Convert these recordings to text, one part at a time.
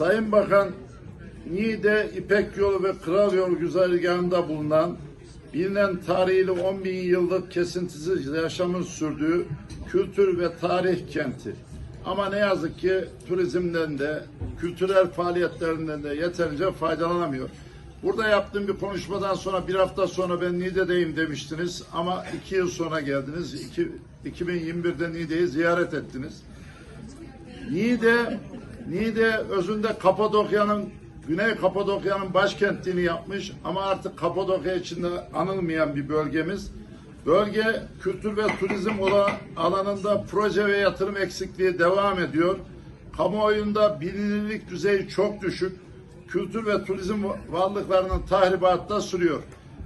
Sayın Bakan, Niğde İpek Yolu ve Kral Yolu güzergahında bulunan bilinen tarihiyle 10 bin yıllık kesintisiz yaşamın sürdüğü kültür ve tarih kenti. Ama ne yazık ki turizmden de, kültürel faaliyetlerinden de yeterince faydalanamıyor. Burada yaptığım bir konuşmadan sonra bir hafta sonra ben Niğde'deyim demiştiniz ama iki yıl sonra geldiniz. İki, 2021'de Niğde'yi ziyaret ettiniz. Niğde, Niğde özünde Kapadokya'nın, Güney Kapadokya'nın başkentliğini yapmış ama artık Kapadokya içinde anılmayan bir bölgemiz. Bölge kültür ve turizm alanında proje ve yatırım eksikliği devam ediyor. Kamuoyunda bilinirlik düzeyi çok düşük. Kültür ve turizm varlıklarının tahribatı da sürüyor.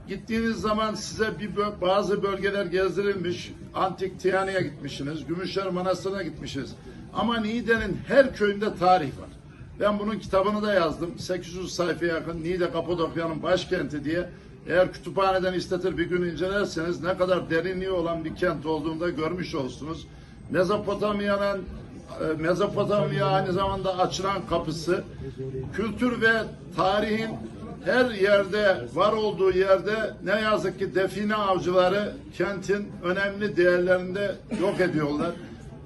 Gittiğiniz zaman size bir bazı bölgeler gezdirilmiş. Antik Tiyanı'ya gitmişsiniz. Gümüşler Manastırı'na gitmişsiniz. Ama Niğde'nin her köyünde tarih var. Ben bunun kitabını da yazdım. 800 sayfaya yakın Niğde Kapadokya'nın başkenti diye. Eğer kütüphaneden istetir bir gün incelerseniz ne kadar derinliği olan bir kent olduğunu da görmüş olursunuz. Mezopotamya'nın e, Mezopotamya aynı zamanda açılan kapısı. Kültür ve tarihin her yerde var olduğu yerde ne yazık ki define avcıları kentin önemli değerlerinde yok ediyorlar.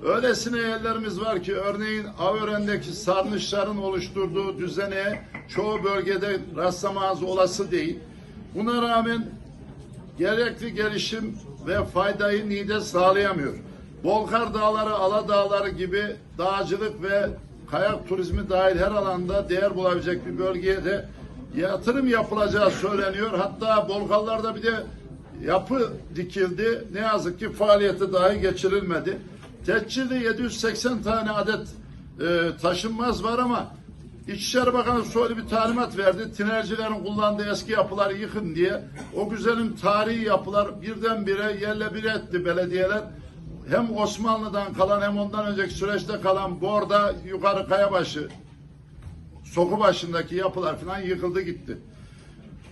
Öylesine yerlerimiz var ki örneğin Avören'deki sarnıçların oluşturduğu düzene çoğu bölgede rastlamanız olası değil. Buna rağmen gerekli gelişim ve faydayı Niğde sağlayamıyor. Bolkar Dağları, Ala Dağları gibi dağcılık ve kayak turizmi dahil her alanda değer bulabilecek bir bölgeye de yatırım yapılacağı söyleniyor. Hatta Bolkarlar'da bir de yapı dikildi. Ne yazık ki faaliyeti dahi geçirilmedi. Teçhirde 780 tane adet e, taşınmaz var ama İçişleri Bakanı şöyle bir talimat verdi. Tinercilerin kullandığı eski yapıları yıkın diye. O güzelim tarihi yapılar birdenbire yerle bir etti belediyeler. Hem Osmanlı'dan kalan hem ondan önceki süreçte kalan Borda, Yukarı Kayabaşı, Soku başındaki yapılar falan yıkıldı gitti.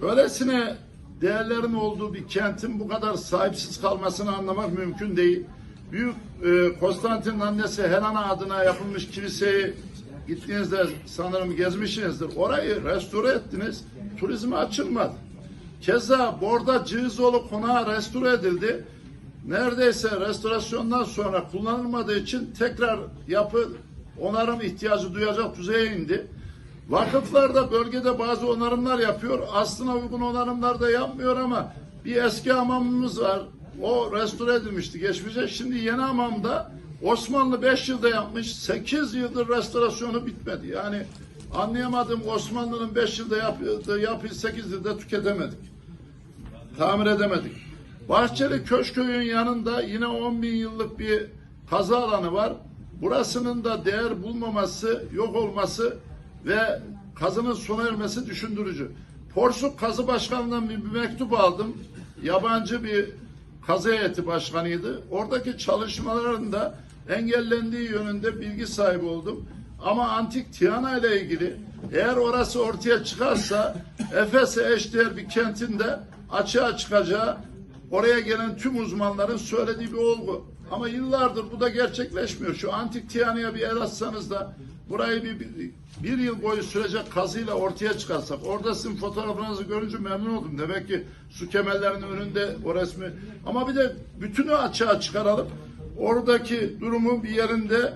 Öylesine değerlerin olduğu bir kentin bu kadar sahipsiz kalmasını anlamak mümkün değil. Büyük e, Konstantin'in annesi Helena adına yapılmış kiliseyi gittiğinizde sanırım gezmişsinizdir. Orayı restore ettiniz. Turizme açılmadı. Keza Borda Cığızoğlu konağı restore edildi. Neredeyse restorasyondan sonra kullanılmadığı için tekrar yapı onarım ihtiyacı duyacak düzeye indi. Vakıflar da bölgede bazı onarımlar yapıyor. Aslına uygun onarımlar da yapmıyor ama bir eski hamamımız var. O restore edilmişti geçmişe. Şimdi yeni hamamda Osmanlı 5 yılda yapmış. 8 yıldır restorasyonu bitmedi. Yani anlayamadım Osmanlı'nın 5 yılda yaptığı yapıyı 8 yılda tüketemedik. Tamir edemedik. Bahçeli Köşköy'ün yanında yine 10 bin yıllık bir kazı alanı var. Burasının da değer bulmaması, yok olması ve kazının sona ermesi düşündürücü. Porsuk Kazı Başkanı'ndan bir, bir mektup aldım. Yabancı bir kazı heyeti başkanıydı. Oradaki çalışmaların da engellendiği yönünde bilgi sahibi oldum. Ama antik Tiana ile ilgili eğer orası ortaya çıkarsa Efes'e eşdeğer bir kentinde açığa çıkacağı oraya gelen tüm uzmanların söylediği bir olgu. Ama yıllardır bu da gerçekleşmiyor. Şu antik Tiyana'ya bir el atsanız da burayı bir, bir, bir yıl boyu sürecek kazıyla ortaya çıkarsak. Orada sizin fotoğrafınızı görünce memnun oldum. Demek ki su kemerlerinin önünde o resmi. Ama bir de bütünü açığa çıkaralım. Oradaki durumu bir yerinde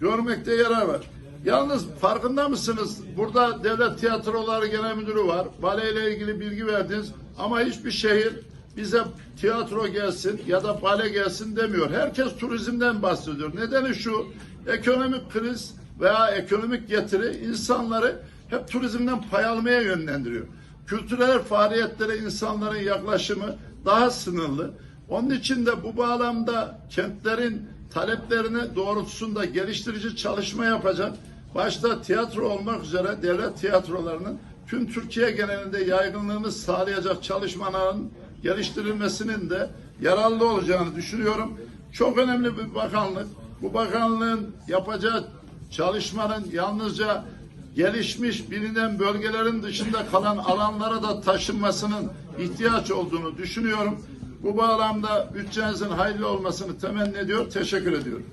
görmekte yarar var. Yalnız farkında mısınız? Burada Devlet Tiyatroları Genel Müdürü var. Bale ile ilgili bilgi verdiniz. Ama hiçbir şehir bize tiyatro gelsin ya da bale gelsin demiyor. Herkes turizmden bahsediyor. Nedeni şu, ekonomik kriz veya ekonomik getiri insanları hep turizmden pay almaya yönlendiriyor. Kültürel faaliyetlere insanların yaklaşımı daha sınırlı. Onun için de bu bağlamda kentlerin taleplerini doğrultusunda geliştirici çalışma yapacak. Başta tiyatro olmak üzere devlet tiyatrolarının tüm Türkiye genelinde yaygınlığını sağlayacak çalışmaların geliştirilmesinin de yararlı olacağını düşünüyorum. Çok önemli bir bakanlık. Bu bakanlığın yapacağı çalışmanın yalnızca gelişmiş bilinen bölgelerin dışında kalan alanlara da taşınmasının ihtiyaç olduğunu düşünüyorum. Bu bağlamda bütçenizin hayırlı olmasını temenni ediyor. Teşekkür ediyorum.